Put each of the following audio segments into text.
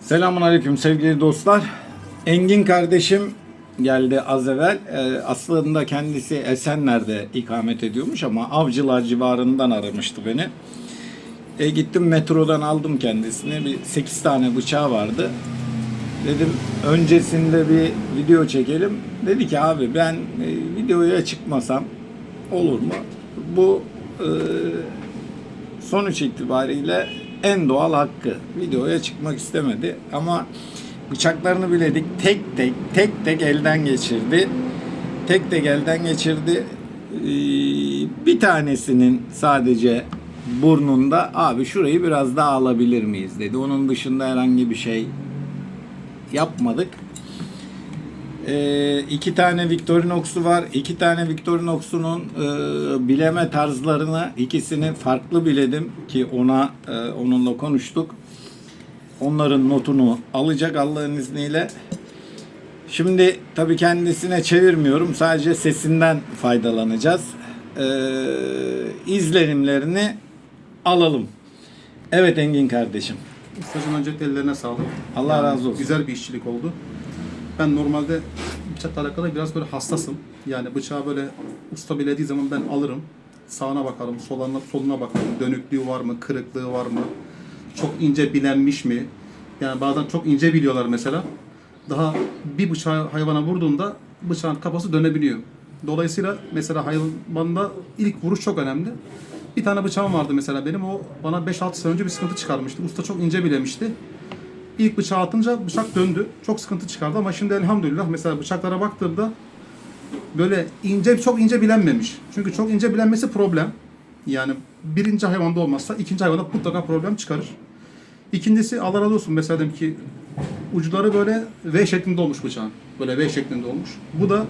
Selamun Aleyküm sevgili dostlar. Engin kardeşim geldi az evvel. Ee, aslında kendisi Esenler'de ikamet ediyormuş ama Avcılar civarından aramıştı beni. E, gittim metrodan aldım kendisini. Bir 8 tane bıçağı vardı. Dedim öncesinde bir video çekelim. Dedi ki abi ben e, videoya çıkmasam olur mu? Bu e, sonuç itibariyle en doğal hakkı. Videoya çıkmak istemedi ama bıçaklarını biledik tek tek tek tek elden geçirdi. Tek tek elden geçirdi. Ee, Bir tanesinin sadece burnunda abi şurayı biraz daha alabilir miyiz dedi. Onun dışında herhangi bir şey yapmadık. Ee, iki tane Victorinox'u var. İki tane Victorinox'unun e, bileme tarzlarını ikisini farklı biledim ki ona e, onunla konuştuk. Onların notunu alacak Allah'ın izniyle. Şimdi tabii kendisine çevirmiyorum. Sadece sesinden faydalanacağız. Ee, izlenimlerini alalım. Evet Engin kardeşim. Ustacığım öncelikle ellerine sağlık. Allah razı olsun. Güzel bir işçilik oldu. Ben normalde bıçakla alakalı biraz böyle hassasım. Yani bıçağı böyle usta bilediği zaman ben alırım. Sağına bakarım, soluna, soluna bakarım. Dönüklüğü var mı, kırıklığı var mı? Çok ince bilenmiş mi? Yani bazen çok ince biliyorlar mesela. Daha bir bıçağı hayvana vurduğunda bıçağın kafası dönebiliyor. Dolayısıyla mesela hayvanda ilk vuruş çok önemli. Bir tane bıçağım vardı mesela benim o bana 5-6 sene önce bir sıkıntı çıkarmıştı. Usta çok ince bilemişti. İlk bıçağı atınca bıçak döndü. Çok sıkıntı çıkardı ama şimdi elhamdülillah mesela bıçaklara baktığımda böyle ince çok ince bilenmemiş. Çünkü çok ince bilenmesi problem. Yani birinci hayvanda olmazsa ikinci hayvanda mutlaka problem çıkarır. İkincisi Allah razı olsun mesela diyelim ki uçları böyle V şeklinde olmuş bıçağın. Böyle V şeklinde olmuş. Bu da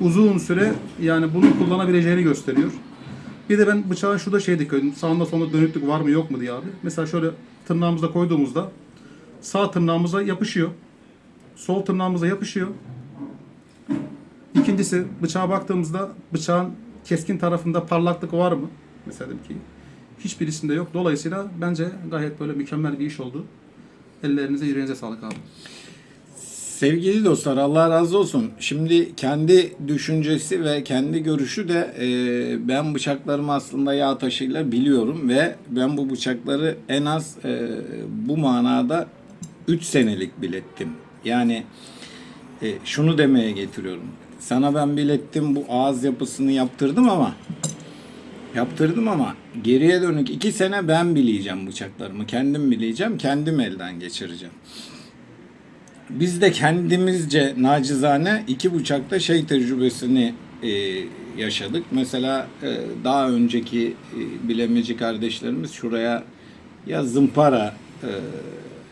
uzun süre yani bunu kullanabileceğini gösteriyor. Bir de ben bıçağın şurada şey dikkat ediyorum. Sağında solunda dönüklük var mı yok mu diye abi. Mesela şöyle tırnağımızda koyduğumuzda sağ tırnağımıza yapışıyor. Sol tırnağımıza yapışıyor. İkincisi bıçağa baktığımızda bıçağın keskin tarafında parlaklık var mı? Mesela ki hiçbirisinde yok. Dolayısıyla bence gayet böyle mükemmel bir iş oldu. Ellerinize yüreğinize sağlık abi. Sevgili dostlar Allah razı olsun. Şimdi kendi düşüncesi ve kendi görüşü de e, ben bıçaklarımı aslında yağ taşıyla biliyorum ve ben bu bıçakları en az e, bu manada 3 senelik bilettim. Yani e, şunu demeye getiriyorum. Sana ben bilettim bu ağız yapısını yaptırdım ama yaptırdım ama geriye dönük 2 sene ben bileyeceğim bıçaklarımı. Kendim bileyeceğim, kendim elden geçireceğim. Biz de kendimizce nacizane iki bıçakta şey tecrübesini e, yaşadık. Mesela e, daha önceki e, bilemeci kardeşlerimiz şuraya ya zımpara e,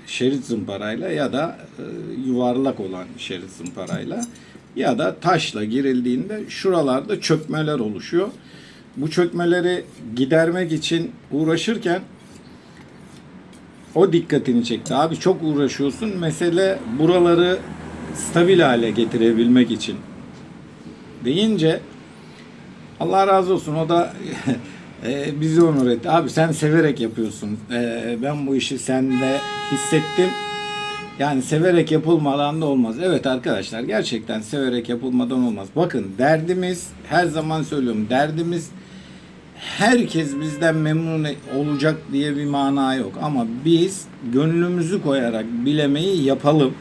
şerit zımparayla ya da e, yuvarlak olan şerit zımparayla ya da taşla girildiğinde şuralarda çökmeler oluşuyor. Bu çökmeleri gidermek için uğraşırken o dikkatini çekti. Abi çok uğraşıyorsun. Mesele buraları stabil hale getirebilmek için. Deyince Allah razı olsun o da e, bizi onur etti. Abi sen severek yapıyorsun. E, ben bu işi sende hissettim. Yani severek yapılmadan da olmaz. Evet arkadaşlar gerçekten severek yapılmadan olmaz. Bakın derdimiz her zaman söylüyorum derdimiz herkes bizden memnun olacak diye bir mana yok. Ama biz gönlümüzü koyarak bilemeyi yapalım.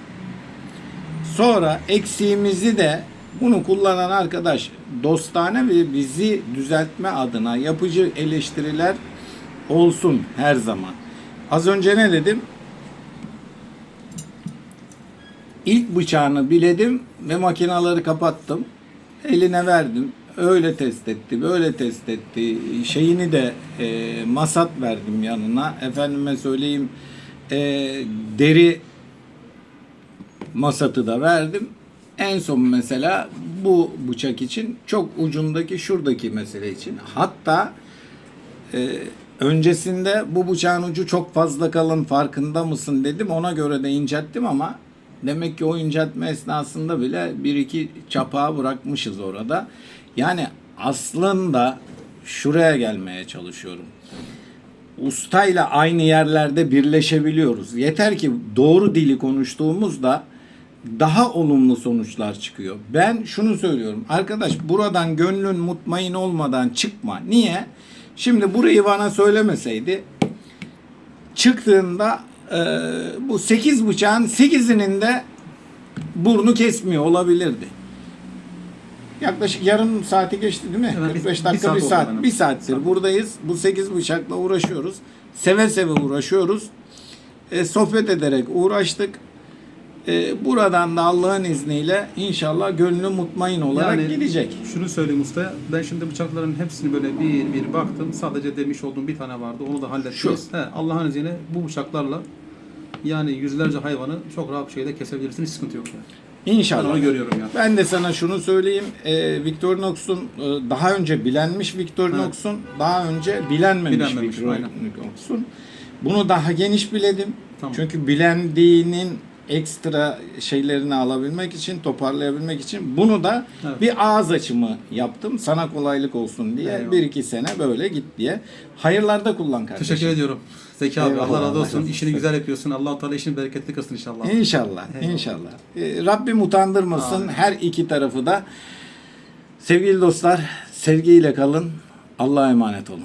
Sonra eksiğimizi de bunu kullanan arkadaş dostane ve bizi düzeltme adına yapıcı eleştiriler olsun her zaman. Az önce ne dedim? İlk bıçağını biledim ve makinaları kapattım. Eline verdim. Öyle test etti, böyle test etti. Şeyini de e, masat verdim yanına. Efendime söyleyeyim e, deri masatı da verdim. En son mesela bu bıçak için çok ucundaki şuradaki mesele için. Hatta e, öncesinde bu bıçağın ucu çok fazla kalın farkında mısın dedim. Ona göre de incelttim ama demek ki o inceltme esnasında bile bir iki çapağı bırakmışız orada. Yani aslında şuraya gelmeye çalışıyorum. ustayla aynı yerlerde birleşebiliyoruz. Yeter ki doğru dili konuştuğumuzda daha olumlu sonuçlar çıkıyor. Ben şunu söylüyorum. Arkadaş buradan gönlün mutmain olmadan çıkma. Niye? Şimdi burayı bana söylemeseydi çıktığında e, bu 8 bıçağın 8'inin de burnu kesmiyor olabilirdi. Yaklaşık yarım saati geçti değil mi? Evet, bir- 45 bir dakika saat bir saat. Bir saattir buradayız. Bu 8 bıçakla uğraşıyoruz. Seve seve uğraşıyoruz. E, sohbet ederek uğraştık. E, buradan da Allah'ın izniyle inşallah gönlü mutmain olarak Yani gidecek. Şunu söyleyeyim ustaya. Ben şimdi bıçakların hepsini böyle bir bir baktım. Sadece demiş olduğum bir tane vardı. Onu da hallettiniz. He, Allah'ın izniyle bu bıçaklarla yani yüzlerce hayvanı çok rahat bir şekilde kesebilirsiniz. Hiç sıkıntı yok yani. Ben İnşallah. onu görüyorum yani. Ben de sana şunu söyleyeyim. E, Victorinox'un e, daha önce bilenmiş Victorinox'un daha önce bilenmemiş, Bilenmemiş, Victorinox'un. Bunu daha geniş biledim. Tamam. Çünkü bilendiğinin ekstra şeylerini alabilmek için, toparlayabilmek için bunu da Evet. bir ağız açımı yaptım. Sana kolaylık olsun diye. Eyvallah. Bir iki sene böyle git diye. Hayırlarda kullan kardeşim. Teşekkür ediyorum. Zeki abi Eyvallah, Allah razı Allah olsun. razı İşini güzel yapıyorsun. Allah Teala işini bereketli kılsın inşallah. İnşallah, Eyvallah. inşallah. Ee, Rabbim utandırmasın Amin. her iki tarafı da. Sevgili dostlar, sevgiyle kalın. Allah'a emanet olun.